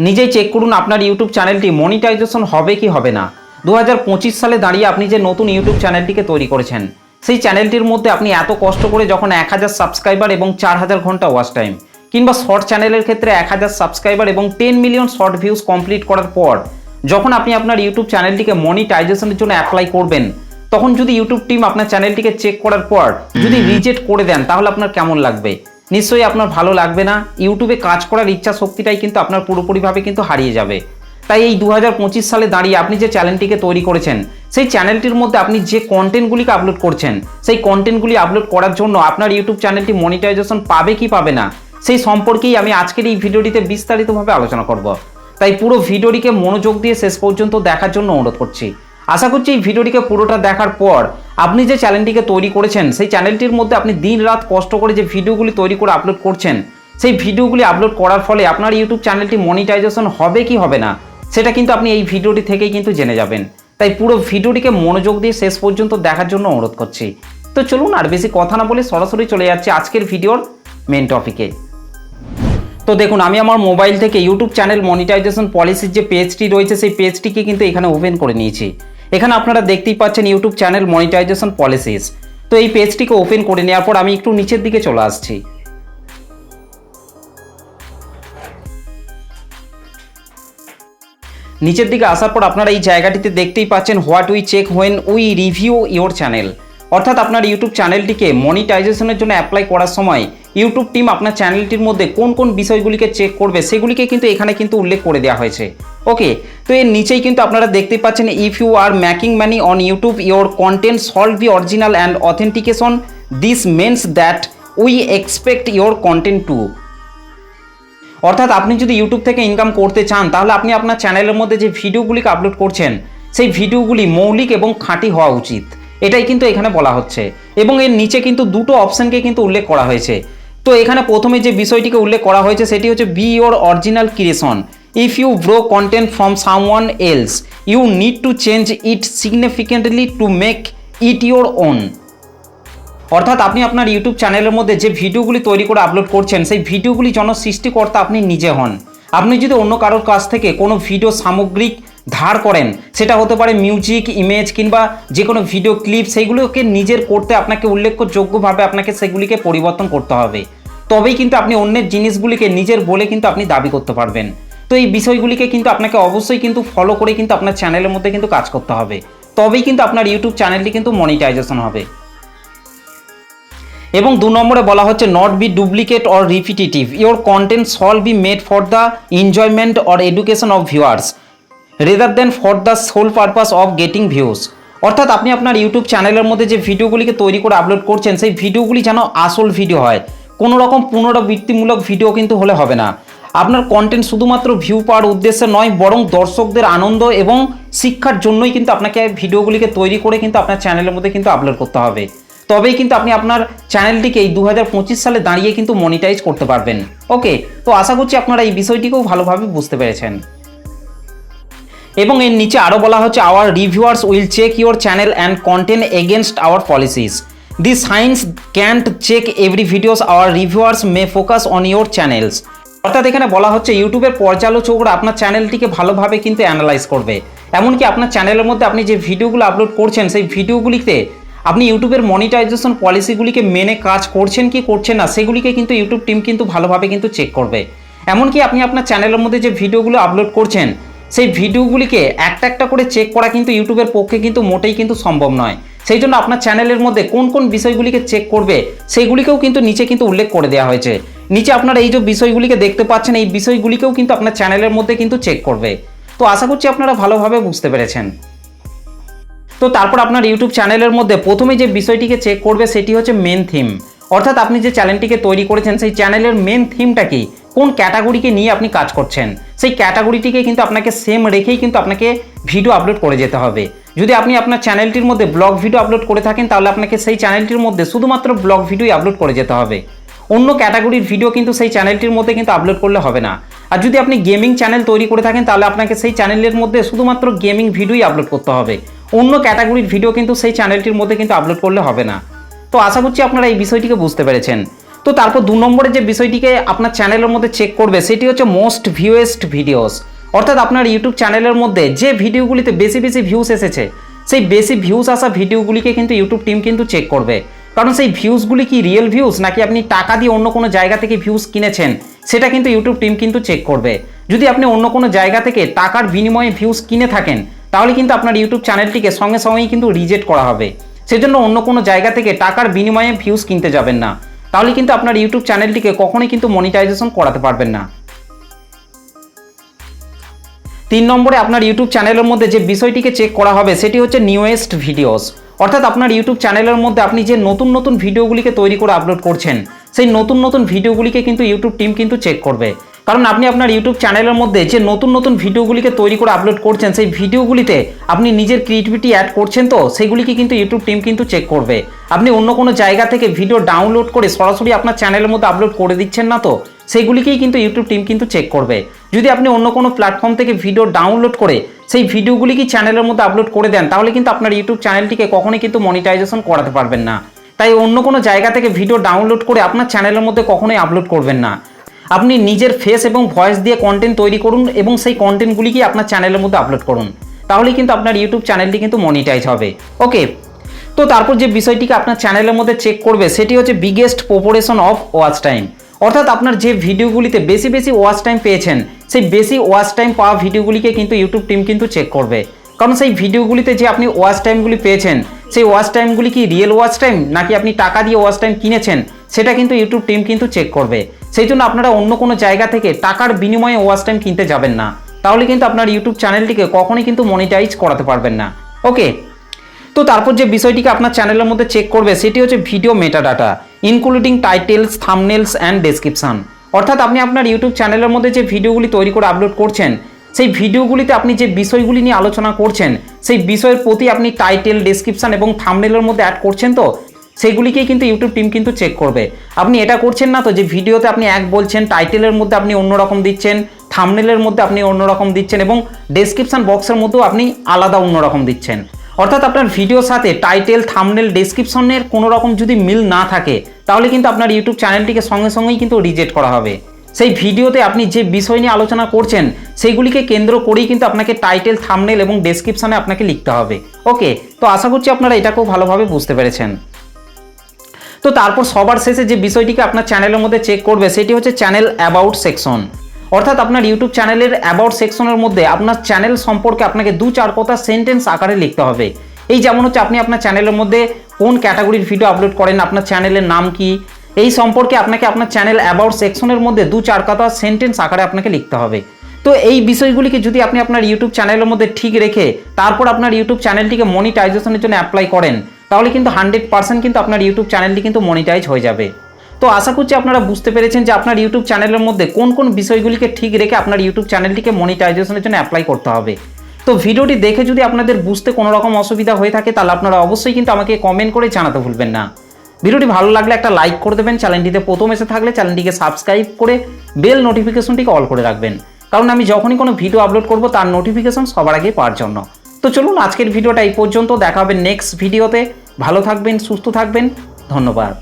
নিজেই চেক করুন আপনার ইউটিউব চ্যানেলটি মনিটাইজেশন হবে কি হবে না। দু হাজার পঁচিশ সালে দাঁড়িয়ে আপনি যে নতুন ইউটিউব চ্যানেলটিকে তৈরি করেছেন সেই চ্যানেলটির মধ্যে আপনি এত কষ্ট করে যখন এক হাজার সাবস্ক্রাইবার এবং চার হাজার ঘণ্টা ওয়াচ টাইম কিংবা শর্ট চ্যানেলের ক্ষেত্রে এক হাজার সাবস্ক্রাইবার এবং ten million short views complete করার পর যখন আপনি আপনার ইউটিউব চ্যানেলটিকে মনিটাইজেশনের জন্য অ্যাপ্লাই করবেন তখন যদি ইউটিউব টিম আপনার চ্যানেলটিকে চেক করার পর যদি রিজেক্ট করে দেন তাহলে আপনার কেমন লাগবে? নিশ্চয়ই আপনার ভালো লাগবে না। ইউটিউবে কাজ করার ইচ্ছা শক্তিটাই কিন্তু আপনার পুরোপুরিভাবে কিন্তু হারিয়ে যাবে। তাই এই দু হাজার পঁচিশ সালে দাঁড়িয়ে আপনি যে চ্যানেলটিকে তৈরি করেছেন, সেই চ্যানেলটির মধ্যে আপনি যে কন্টেন্টগুলিকে আপলোড করছেন, সেই কন্টেন্টগুলি আপলোড করার জন্য আপনার ইউটিউব চ্যানেলটি মনিটাইজেশন পাবে কি পাবে না, সেই সম্পর্কেই আমি আজকের এই ভিডিওটিতে বিস্তারিতভাবে আলোচনা করব। তাই পুরো ভিডিওটিকে মনোযোগ দিয়ে শেষ পর্যন্ত দেখার জন্য অনুরোধ করছি। আশা করছি এই ভিডিওটিকে পুরোটা দেখার পর আপনি যে চ্যানেলটিকে তৈরি করেছেন, সেই চ্যানেলটির মধ্যে আপনি দিন রাত কষ্ট করে যে ভিডিওগুলি তৈরি করে আপলোড করছেন, সেই ভিডিওগুলি আপলোড করার ফলে আপনার ইউটিউব চ্যানেলটি মনিটাইজেশন হবে কি হবে না, সেটা কিন্তু আপনি এই ভিডিওটি থেকেই কিন্তু জেনে যাবেন। তাই পুরো ভিডিওটিকে মনোযোগ দিয়ে শেষ পর্যন্ত দেখার জন্য অনুরোধ করছি। তো চলুন আর বেশি কথা না বলে সরাসরি চলে যাচ্ছে আজকের ভিডিওর মেন টপিকে তো দেখুন, আমি আমার মোবাইল থেকে ইউটিউব চ্যানেল মনিটাইজেশন পলিসির যে পেজটি রয়েছে, সেই পেজটিকে কিন্তু এখানে ওপেন করে নিয়েছি। এখানে আপনারা দেখতেই পাচ্ছেন ইউটিউব চ্যানেল মনিটাইজেশন পলিসিস তো এই পেজটিকে ওপেন করে নেওয়ার পর আমি একটু নিচের দিকে চলে আসছি। নিচের দিকে আসার পর আপনারা এই জায়গাটিতে দেখতেই পাচ্ছেন what we check when we review your channel. অর্থাৎ আপনার ইউটিউব চ্যানেলটিকে মনিটাইজেশনের জন্য অ্যাপ্লাই করার সময় ইউটিউব টিম আপনার চ্যানেলটির মধ্যে কোন কোন বিষয়গুলিকে চেক করবে সেগুলিকে কিন্তু এখানে কিন্তু উল্লেখ করে দেওয়া হয়েছে। ওকে তো এর নিচেই কিন্তু আপনারা দেখতেই পাচ্ছেন if you are making money on YouTube your content should be original and authentication this means that we expect your content to অর্থাৎ আপনি যদি ইউটিউব থেকে ইনকাম করতে চান, তাহলে আপনি আপনার চ্যানেলের মধ্যে যে ভিডিওগুলিকে আপলোড করছেন, সেই ভিডিওগুলি মৌলিক এবং খাঁটি হওয়া উচিত। এটাই কিন্তু এখানে বলা হচ্ছে। এবং এর নিচে কিন্তু দুটো অপশানকে কিন্তু উল্লেখ করা হয়েছে। তো এখানে প্রথমে যে বিষয়টিকে উল্লেখ করা হয়েছে, সেটি হচ্ছে be your original creation if you borrow content from someone else you need to change it significantly to make it your own অর্থাৎ আপনি আপনার ইউটিউব চ্যানেলের মধ্যে যে ভিডিওগুলি তৈরি করে আপলোড করছেন, সেই ভিডিওগুলি জন সৃষ্টিকর্তা আপনি নিজে হন। আপনি যদি অন্য কারোর কাছ থেকে কোনো ভিডিও সামগ্রিক ধার করেন, সেটা হতে পারে মিউজিক ইমেজ কিংবা যে কোনো ভিডিও ক্লিপ সেইগুলোকে নিজের করতে আপনাকে উল্লেখযোগ্যভাবে আপনাকে সেগুলিকে পরিবর্তন করতে হবে। তবেই কিন্তু আপনি অন্যের জিনিসগুলিকে নিজের বলে কিন্তু আপনি দাবি করতে পারবেন। তো এই বিষয়গুলিকে কিন্তু আপনাকে অবশ্যই কিন্তু ফলো করে কিন্তু আপনার চ্যানেলের মধ্যে কিন্তু কাজ করতে হবে। তবেই কিন্তু আপনার ইউটিউব চ্যানেলটি কিন্তু মনিটাইজেশন হবে। এবং দু নম্বরে বলা হচ্ছে not be duplicate or repetitive your content should be made for the enjoyment or education of viewers rather than for the sole purpose of getting views অর্থাৎ আপনি আপনার ইউটিউব চ্যানেলের মধ্যে যে ভিডিওগুলিকে তৈরি করে আপলোড করছেন, সেই ভিডিওগুলি যেন আসল ভিডিও হয়। কোনো রকম পুনরাবৃত্তিমূলক ভিডিও কিন্তু হলে হবে না। আপনার কন্টেন্ট শুধুমাত্র ভিউ পাওয়ার উদ্দেশ্যে নয়, বরং দর্শকদের আনন্দ এবং শিক্ষার জন্যই কিন্তু আপনাকে ভিডিওগুলিকে তৈরি করে কিন্তু আপনার চ্যানেলের মধ্যে কিন্তু আপলোড করতে হবে। তবেই কিন্তু আপনি আপনার চ্যানেলটিকে এই দু হাজার পঁচিশ সালে দাঁড়িয়ে কিন্তু মনিটাইজ করতে পারবেন। ওকে তো আশা করছি আপনারা এই বিষয়টিকেও ভালোভাবে বুঝতে পেরেছেন। এবং এর নিচে আরও বলা হচ্ছে our reviewers will check your channel and content against our policies the since can't check every videos our reviewers may focus on your channels অর্থাৎ এখানে বলা হচ্ছে ইউটিউবের পর্যালোচকরা আপনার চ্যানেলটিকে ভালোভাবে কিন্তু অ্যানালাইজ করবে। এমনকি আপনার চ্যানেলের মধ্যে আপনি যে ভিডিওগুলো আপলোড করছেন, সেই ভিডিওগুলিতে আপনি ইউটিউবের মনিটাইজেশন পলিসিগুলিকে মেনে কাজ করছেন কি করছেন না, সেগুলিকে কিন্তু ইউটিউব টিম কিন্তু ভালোভাবে কিন্তু চেক করবে। এমনকি আপনি আপনার চ্যানেলের মধ্যে যে ভিডিওগুলো আপলোড করছেন, সেই ভিডিওগুলিকে একটা একটা করে চেক করা কিন্তু ইউটিউবের পক্ষে কিন্তু মোটেই কিন্তু সম্ভব নয়। সেই জন্য আপনার চ্যানেলের মধ্যে কোন কোন বিষয়গুলিকে চেক করবে সেইগুলিকেও কিন্তু নিচে কিন্তু উল্লেখ করে দেওয়া হয়েছে। নিচে আপনারা এই যে বিষয়গুলিকে দেখতে পাচ্ছেন, এই বিষয়গুলিকেও কিন্তু আপনার চ্যানেলের মধ্যে কিন্তু চেক করবে। তো আশা করছি আপনারা ভালোভাবে বুঝতে পেরেছেন। তো তারপর আপনার ইউটিউব চ্যানেলের মধ্যে প্রথমে যে বিষয়টিকে চেক করবে সেটি হচ্ছে মেন থিম অর্থাৎ আপনি যে চ্যানেলটিকে তৈরি করেছেন, সেই চ্যানেলের মেন থিমটা কি? কোন ক্যাটাগরিকে নিয়ে আপনি কাজ করছেন? সেই ক্যাটাগরিটিকে কিন্তু আপনাকে সেম রেখেই কিন্তু আপনাকে ভিডিও আপলোড করে যেতে হবে। যদি আপনি আপনার চ্যানেলটির মধ্যে ব্লগ ভিডিও আপলোড করে থাকেন, তাহলে আপনাকে সেই চ্যানেলটির মধ্যে শুধুমাত্র ব্লগ ভিডিওই আপলোড করে যেতে হবে। অন্য ক্যাটাগরির ভিডিও কিন্তু সেই চ্যানেলটির মধ্যে কিন্তু আপলোড করলে হবে না। আর যদি আপনি গেমিং চ্যানেল তৈরি করে থাকেন, তাহলে আপনাকে সেই চ্যানেলের মধ্যে শুধুমাত্র গেমিং ভিডিওই আপলোড করতে হবে। অন্য ক্যাটাগরির ভিডিও কিন্তু সেই চ্যানেলটির মধ্যে কিন্তু আপলোড করলে হবে না। তো আশা করছি আপনারা এই বিষয়টিকে বুঝতে পেরেছেন। তো তারপর দু নম্বরের যে বিষয়টিকে আপনার চ্যানেলের মধ্যে চেক করবে, সেটি হচ্ছে মোস্ট ভিউয়েস্ট ভিডিওস অর্থাৎ আপনার ইউটিউব চ্যানেলের মধ্যে যে ভিডিওগুলিতে বেশি বেশি ভিউস এসেছে, সেই বেশি ভিউস আসা ভিডিওগুলিকে কিন্তু ইউটিউব টিম কিন্তু চেক করবে। কারণ সেই ভিউসগুলি কি রিয়েল ভিউজ নাকি আপনি টাকা দিয়ে অন্য কোনো জায়গা থেকে ভিউজ কিনেছেন? সেটা কিন্তু ইউটিউব টিম কিন্তু চেক করবে। যদি আপনি অন্য কোনো জায়গা থেকে টাকার বিনিময়ে ভিউজ কিনে থাকেন, তাহলে কিন্তু আপনার ইউটিউব চ্যানেলটিকে সঙ্গে সঙ্গেই কিন্তু রিজেক্ট করা হবে। সেজন্য অন্য কোনো জায়গা থেকে টাকার বিনিময়ে ভিউজ কিনতে যাবেন না। তাহলে কিন্তু আপনার ইউটিউব চ্যানেলটিকে কখনোই কিন্তু মনিটাইজেশন করাতে পারবেন না। তিন নম্বরে আপনার ইউটিউব চ্যানেলের মধ্যে যে বিষয়টিকে চেক করা হবে, সেটি হচ্ছে নিউয়েস্ট ভিডিওস অর্থাৎ আপনার ইউটিউব চ্যানেলের মধ্যে আপনি যে নতুন নতুন ভিডিওগুলিকে তৈরি করে আপলোড করছেন, সেই নতুন নতুন ভিডিওগুলিকে কিন্তু ইউটিউব টিম কিন্তু চেক করবে। কারণ আপনি আপনার ইউটিউব চ্যানেলের মধ্যে যে নতুন নতুন ভিডিওগুলিকে তৈরি করে আপলোড করছেন, সেই ভিডিওগুলিতে আপনি নিজের ক্রিয়েটিভিটি অ্যাড করছেন তো, সেগুলিকে কিন্তু ইউটিউব টিম কিন্তু চেক করবে। আপনি অন্য কোনো জায়গা থেকে ভিডিও ডাউনলোড করে সরাসরি আপনার চ্যানেলের মধ্যে আপলোড করে দিচ্ছেন না তো সেইগুলিকেই কিন্তু ইউটিউব টিম কিন্তু চেক করবে। যদি আপনি অন্য কোনো প্ল্যাটফর্ম থেকে ভিডিও ডাউনলোড করে সেই ভিডিওগুলি কি চ্যানেলের মধ্যে আপলোড করে দেন, তাহলে কিন্তু আপনার ইউটিউব চ্যানেলটিকে কখনোই কিন্তু মনিটাইজেশন করাতে পারবেন না। তাই অন্য কোনো জায়গা থেকে ভিডিও ডাউনলোড করে আপনার চ্যানেলের মধ্যে কখনোই আপলোড করবেন না। আপনি নিজের ফেস এবং ভয়েস দিয়ে কন্টেন্ট তৈরি করুন এবং সেই কন্টেন্টগুলিকে আপনার চ্যানেলের মধ্যে আপলোড করুন। তাহলেই কিন্তু আপনার ইউটিউব চ্যানেলটি কিন্তু মনিটাইজ হবে। ওকে তো তারপর যে বিষয়টিকে আপনার চ্যানেলের মধ্যে চেক করবে, সেটি হচ্ছে biggest proportion of watch time অর্থাৎ আপনার যে ভিডিওগুলিতে বেশি বেশি ওয়াচ টাইম পেয়েছেন, সেই বেশি ওয়াচ টাইম পাওয়া ভিডিওগুলিকে কিন্তু ইউটিউব টিম কিন্তু চেক করবে। কারণ সেই ভিডিওগুলিতে যে আপনি ওয়াচ টাইমগুলি পেয়েছেন, সেই ওয়াচ টাইমগুলি কি রিয়েল ওয়াচ টাইম নাকি আপনি টাকা দিয়ে ওয়াচ টাইম কিনেছেন, সেটা কিন্তু ইউটিউব টিম কিন্তু চেক করবে। সেই জন্য আপনারা অন্য কোনো জায়গা থেকে টাকার বিনিময়ে ওয়াচ টাইম কিনতে যাবেন না। তাহলে কিন্তু আপনার ইউটিউব চ্যানেলটিকে কখনোই কিন্তু মনিটাইজ করাতে পারবেন না। ওকে তো তারপর যে বিষয়টিকে আপনার চ্যানেলের মধ্যে চেক করবে, সেটি হচ্ছে video meta data including titles thumbnails and description অর্থাৎ আপনি আপনার ইউটিউব চ্যানেলের মধ্যে যে ভিডিওগুলি তৈরি করে আপলোড করছেন, সেই ভিডিওগুলিতে আপনি যে বিষয়গুলি নিয়ে আলোচনা করছেন, সেই বিষয়ের প্রতি আপনি টাইটেল ডেসক্রিপশন এবং থামনেলের মধ্যে অ্যাড করছেন তো সেইগুলিকেই কিন্তু ইউটিউব টিম কিন্তু চেক করবে। আপনি এটা করছেন না তো যে ভিডিওতে আপনি এক বলছেন টাইটেলের মধ্যে আপনি অন্যরকম দিচ্ছেন থামনেলের মধ্যে আপনি অন্যরকম দিচ্ছেন এবং ডেসক্রিপশন বক্সের মধ্যেও আপনি আলাদা অন্যরকম দিচ্ছেন। অর্থাৎ আপনার ভিডিওর সাথে টাইটেল থামনেল ডেসক্রিপশনের কোনো রকম যদি মিল না থাকে, তাহলে কিন্তু আপনার ইউটিউব চ্যানেলটিকে সঙ্গে সঙ্গেই কিন্তু রিজেক্ট করা হবে। সেই ভিডিওতে আপনি যে বিষয় নিয়ে আলোচনা করছেন, সেইগুলিকে কেন্দ্র করেই কিন্তু আপনাকে টাইটেল থামনেল এবং ডেসক্রিপশনে আপনাকে লিখতে হবে। ওকে, তো আশা করছি আপনারা এটাকেও ভালোভাবে বুঝতে পেরেছেন। তো তারপর সবার শেষে যে বিষয়টিকে আপনার চ্যানেলের মধ্যে চেক করবে, সেটি হচ্ছে চ্যানেল অ্যাবাউট সেকশন অর্থাৎ আপনার ইউটিউব চ্যানেলের অ্যাবাউট সেকশনের মধ্যে আপনার চ্যানেল সম্পর্কে আপনাকে দু চার কথা সেন্টেন্স আকারে লিখতে হবে। এই যেমন হচ্ছে আপনি আপনার চ্যানেলের মধ্যে কোন ক্যাটাগরির ভিডিও আপলোড করেন, আপনার চ্যানেলের নাম কি, এই সম্পর্কে আপনাকে আপনার চ্যানেল অ্যাবাউট সেকশনের মধ্যে দু চার কথা সেন্টেন্স আকারে আপনাকে লিখতে হবে। তো এই বিষয়গুলিকে যদি আপনি আপনার ইউটিউব চ্যানেলের মধ্যে ঠিক রেখে তারপর আপনার ইউটিউব চ্যানেলটিকে মনিটাইজেশনের জন্য অ্যাপ্লাই করেন, তাহলে কিন্তু হান্ড্রেড পার্সেন্ট কিন্তু আপনার ইউটিউব চ্যানেলটি কিন্তু মনিটাইজ হয়ে যাবে। তো আশা করছি আপনারা বুঝতে পেরেছেন যে আপনার ইউটিউব চ্যানেলের মধ্যে কোন কোন বিষয়গুলিকে ঠিক রেখে আপনার ইউটিউব চ্যানেলটিকে মনিটাইজেশনের জন্য অ্যাপ্লাই করতে হবে। তো ভিডিওটি দেখে যদি আপনাদের বুঝতে কোনো রকম অসুবিধা হয়ে থাকে, তাহলে আপনারা অবশ্যই কিন্তু আমাকে কমেন্ট করে জানাতে ভুলবেন না। ভিডিওটি ভালো লাগলে একটা লাইক করে দেবেন, চ্যানেলটিতে প্রথম এসে থাকলে চ্যানেলটিকে সাবস্ক্রাইব করে বেল নোটিফিকেশনটিকে অল করে রাখবেন। কারণ আমি যখনই কোনো ভিডিও আপলোড করব, তার নোটিফিকেশন সবার আগে পাওয়ার জন্য। তো চলুন আজকের ভিডিওটা এই পর্যন্ত, দেখা হবে নেক্সট ভিডিওতে ভালো থাকবেন, সুস্থ থাকবেন, ধন্যবাদ।